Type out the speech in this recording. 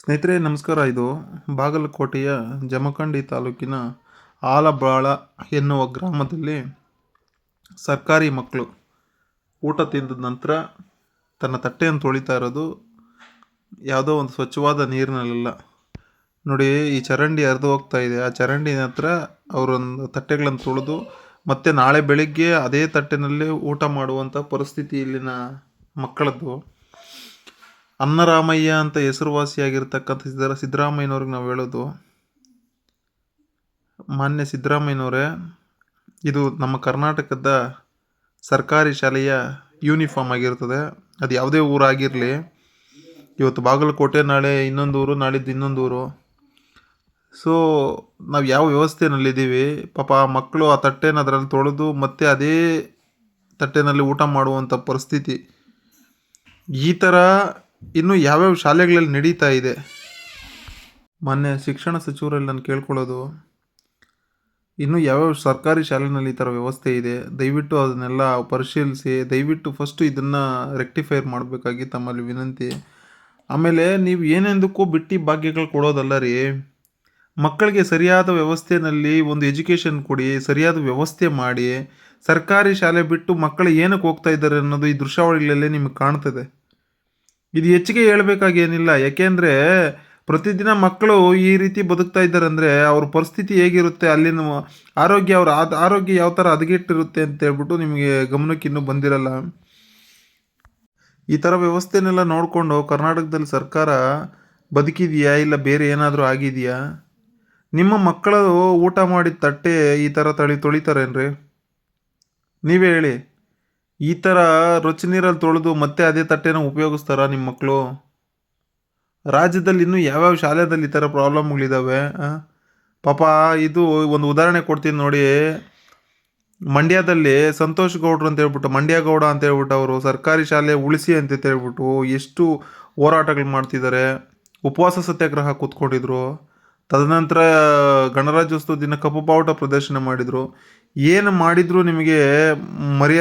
ಸ್ನೇಹಿತರೆ, ನಮಸ್ಕಾರ. ಇದು ಬಾಗಲಕೋಟೆಯ ಜಮಖಂಡಿ ತಾಲೂಕಿನ ಆಲಬಾಳ ಎನ್ನುವ ಗ್ರಾಮದಲ್ಲಿ ಸರ್ಕಾರಿ ಮಕ್ಕಳು ಊಟ ತಿಂದ ನಂತರ ತನ್ನ ತಟ್ಟೆಯನ್ನು ತೊಳಿತಾ ಇರೋದು ಯಾವುದೋ ಒಂದು ಸ್ವಚ್ಛವಾದ ನೀರಿನಲ್ಲ ನೋಡಿ, ಈ ಚರಂಡಿ ಹರಿದು ಹೋಗ್ತಾ ಇದೆ. ಆ ಚರಂಡಿ ಹತ್ರ ಅವರೊಂದು ತಟ್ಟೆಗಳನ್ನು ತೊಳೆದು ಮತ್ತೆ ನಾಳೆ ಬೆಳಿಗ್ಗೆ ಅದೇ ತಟ್ಟೆನಲ್ಲಿ ಊಟ ಮಾಡುವಂಥ ಪರಿಸ್ಥಿತಿ ಇಲ್ಲಿನ ಮಕ್ಕಳದ್ದು. ಅನ್ನರಾಮಯ್ಯ ಅಂತ ಹೆಸರುವಾಸಿಯಾಗಿರ್ತಕ್ಕಂಥ ಸಿದ್ದರ, ಸಿದ್ದರಾಮಯ್ಯನವ್ರಿಗೆ ನಾವು ಹೇಳೋದು, ಮಾನ್ಯ ಸಿದ್ದರಾಮಯ್ಯನವರೇ, ಇದು ನಮ್ಮ ಕರ್ನಾಟಕದ ಸರ್ಕಾರಿ ಶಾಲೆಯ ಯೂನಿಫಾರ್ಮ್ ಆಗಿರ್ತದೆ. ಅದು ಯಾವುದೇ ಊರಾಗಿರಲಿ, ಇವತ್ತು ಬಾಗಲಕೋಟೆ ನಾಳೆ ಇನ್ನೊಂದು ಊರು, ನಾಳಿದ್ದು ಇನ್ನೊಂದು ಊರು. ಸೊ ನಾವು ಯಾವ ವ್ಯವಸ್ಥೆನಲ್ಲಿದ್ದೀವಿ? ಪಾಪ ಆ ಮಕ್ಕಳು ಆ ತಟ್ಟೆನ ಅದರಲ್ಲಿ ತೊಳೆದು ಮತ್ತೆ ಅದೇ ತಟ್ಟೆನಲ್ಲಿ ಊಟ ಮಾಡುವಂಥ ಪರಿಸ್ಥಿತಿ. ಈ ಥರ ಇನ್ನು ಯಾವ್ಯಾವ ಶಾಲೆಗಳಲ್ಲಿ ನಡೀತಾ ಇದೆ? ಮೊನ್ನೆ ಶಿಕ್ಷಣ ಸಚಿವರಲ್ಲಿ ನಾನು ಕೇಳ್ಕೊಳ್ಳೋದು, ಇನ್ನು ಯಾವ್ಯಾವ ಸರ್ಕಾರಿ ಶಾಲೆನಲ್ಲಿ ಈ ಥರ ವ್ಯವಸ್ಥೆ ಇದೆ? ದಯವಿಟ್ಟು ಅದನ್ನೆಲ್ಲ ಪರಿಶೀಲಿಸಿ, ದಯವಿಟ್ಟು ಫಸ್ಟು ಇದನ್ನು ರೆಕ್ಟಿಫೈರ್ ಮಾಡಬೇಕಾಗಿ ತಮ್ಮಲ್ಲಿ ವಿನಂತಿ. ಆಮೇಲೆ ನೀವು ಏನೆಂದಕ್ಕೂ ಬಿಟ್ಟು ಭಾಗ್ಯಗಳು ಕೊಡೋದಲ್ಲ ರೀ. ಮಕ್ಕಳಿಗೆ ಸರಿಯಾದ ವ್ಯವಸ್ಥೆಯಲ್ಲಿ ಒಂದು ಎಜುಕೇಷನ್ ಕೊಡಿ, ಸರಿಯಾದ ವ್ಯವಸ್ಥೆ ಮಾಡಿ. ಸರ್ಕಾರಿ ಶಾಲೆ ಬಿಟ್ಟು ಮಕ್ಕಳು ಏನಕ್ಕೆ ಹೋಗ್ತಾ ಇದ್ದಾರೆ ಅನ್ನೋದು ಈ ದೃಶ್ಯಾವಳಿಗಳಲ್ಲೇ ನಿಮಗೆ ಕಾಣ್ತದೆ. ಇದು ಹೆಚ್ಚಿಗೆ ಹೇಳ್ಬೇಕಾಗೇನಿಲ್ಲ ಯಾಕೆಂದರೆ ಪ್ರತಿದಿನ ಮಕ್ಕಳು ಈ ರೀತಿ ಬದುಕ್ತಾ ಇದ್ದಾರೆ ಅಂದರೆ ಅವ್ರ ಪರಿಸ್ಥಿತಿ ಹೇಗಿರುತ್ತೆ, ಅಲ್ಲಿನ ಆರೋಗ್ಯ ಅವ್ರ ಆದ, ಆರೋಗ್ಯ ಯಾವ ಥರ ಹದಗೆಟ್ಟಿರುತ್ತೆ ಅಂತ ಹೇಳ್ಬಿಟ್ಟು ನಿಮಗೆ ಗಮನಕ್ಕೆ ಇನ್ನೂ ಬಂದಿರಲ್ಲ. ಈ ಥರ ವ್ಯವಸ್ಥೆನೆಲ್ಲ ನೋಡಿಕೊಂಡು ಕರ್ನಾಟಕದಲ್ಲಿ ಸರ್ಕಾರ ಬದುಕಿದೆಯಾ ಇಲ್ಲ ಬೇರೆ ಏನಾದರೂ ಆಗಿದೆಯಾ? ನಿಮ್ಮ ಮಕ್ಕಳು ಊಟ ಮಾಡಿದ ತಟ್ಟೆ ಈ ಥರ ತಳಿ ತೊಳಿತಾರೇನ್ರಿ? ನೀವೇ ಹೇಳಿ. ಈ ಥರ ರುಚಿ ನೀರಲ್ಲಿ ತೊಳೆದು ಮತ್ತೆ ಅದೇ ತಟ್ಟೆನ ಉಪಯೋಗಿಸ್ತಾರ ನಿಮ್ಮ ಮಕ್ಕಳು ರಾಜ್ಯದಲ್ಲಿ ಇನ್ನೂ ಯಾವ್ಯಾವ ಶಾಲೆದಲ್ಲಿ ಈ ಥರ ಪ್ರಾಬ್ಲಮ್ಗಳಿದ್ದಾವೆ ಪಾಪ ಇದು ಒಂದು ಉದಾಹರಣೆ ಕೊಡ್ತೀನಿ ನೋಡಿ. ಮಂಡ್ಯದಲ್ಲಿ ಸಂತೋಷ್ ಗೌಡ್ರು ಅಂತ ಹೇಳ್ಬಿಟ್ಟು, ಮಂಡ್ಯ ಗೌಡ ಅಂತ ಹೇಳ್ಬಿಟ್ಟು ಅವರು ಸರ್ಕಾರಿ ಶಾಲೆ ಉಳಿಸಿ ಅಂತ ಹೇಳ್ಬಿಟ್ಟು ಎಷ್ಟು ಹೋರಾಟಗಳು ಮಾಡ್ತಿದ್ದಾರೆ. ಉಪವಾಸ ಸತ್ಯಾಗ್ರಹ ಕೂತ್ಕೊಂಡಿದ್ರು. ತದನಂತರ ಗಣರಾಜ್ಯೋತ್ಸವ ದಿನ ಕಪ್ಪು ಬಾವುಟ ಪ್ರದರ್ಶನ ಮಾಡಿದರು. ಏನು ಮಾಡಿದರೂ ನಿಮಗೆ ಮರ್ಯಾದೆ